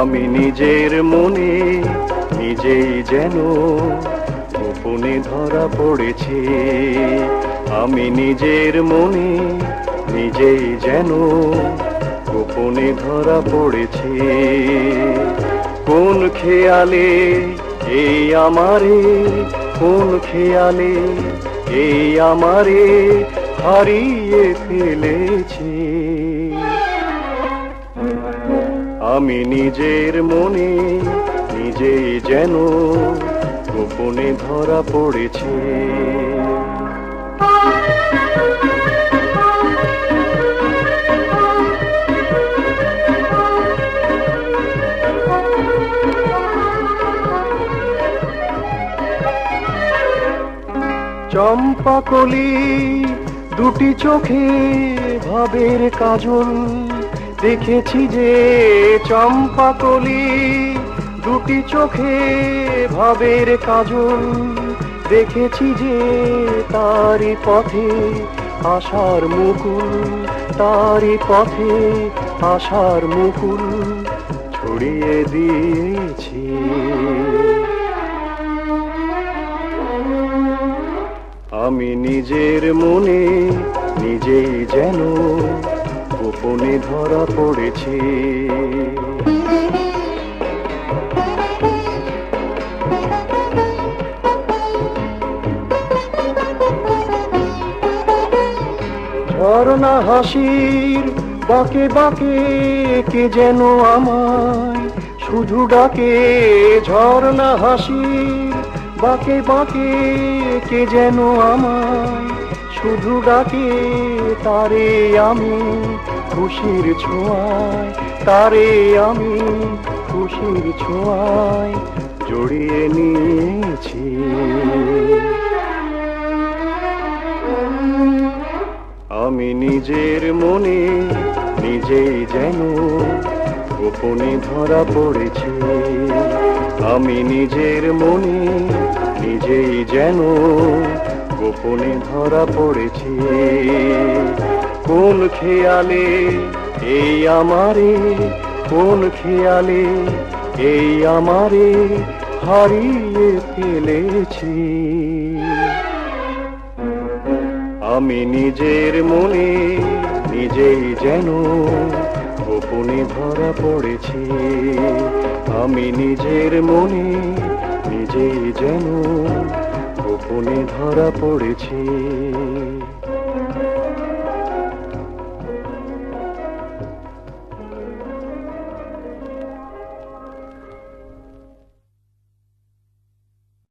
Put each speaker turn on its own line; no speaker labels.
আমি নিজের মনে নিজেই যেন গোপনে ধরা পড়েছি। আমি নিজের মনে নিজেই যেন গোপনে ধরা পড়েছি। কোন খেয়ালে এই আমারে, কোন খেয়ালে এই আমারে হারিয়ে ফেলেছে। আমি নিজের মনে নিজেই যেন গোপনে ধরা পড়েছি। চম্পা কলি দুটি চোখে ভাবের কাজল। দেখেছি যে চম্পা কলি দুটি চোখে ভাবের কাজল। দেখেছি যে তারি পথে আশার মুকুল তারি পথে আশার মুকুল ছড়িয়ে দিয়েছি। আমি নিজের মনে নিজেই যেন গোপনে ধরা পড়েছি। ঝর্ণা হাসির বাকে বাকে কে যেন আমায় শুধু ডাকে, ঝর্ণা হাসির বাকে বাকে কে যেন আমায়। শুধু ডাকে তারে আমি খুশির ছোঁয়ায়, তারে আমি খুশির ছোঁয়ায় জড়িয়ে নিয়েছি। আমি নিজের মনে নিজেই যেন গোপনে ধরা পড়েছি। আমি নিজের মনে নিজেই যেন গোপনে ধরা পড়েছি। কোন খেয়ালে এই আমারে, কোন খেয়ালে এই আমারে হারিয়ে ফেলেছি। আমি নিজের মনে নিজেই যেন গোপনে ধরা পড়েছি। আমি নিজের মনে নিজেই যেন গোপনে ধরা পড়েছি।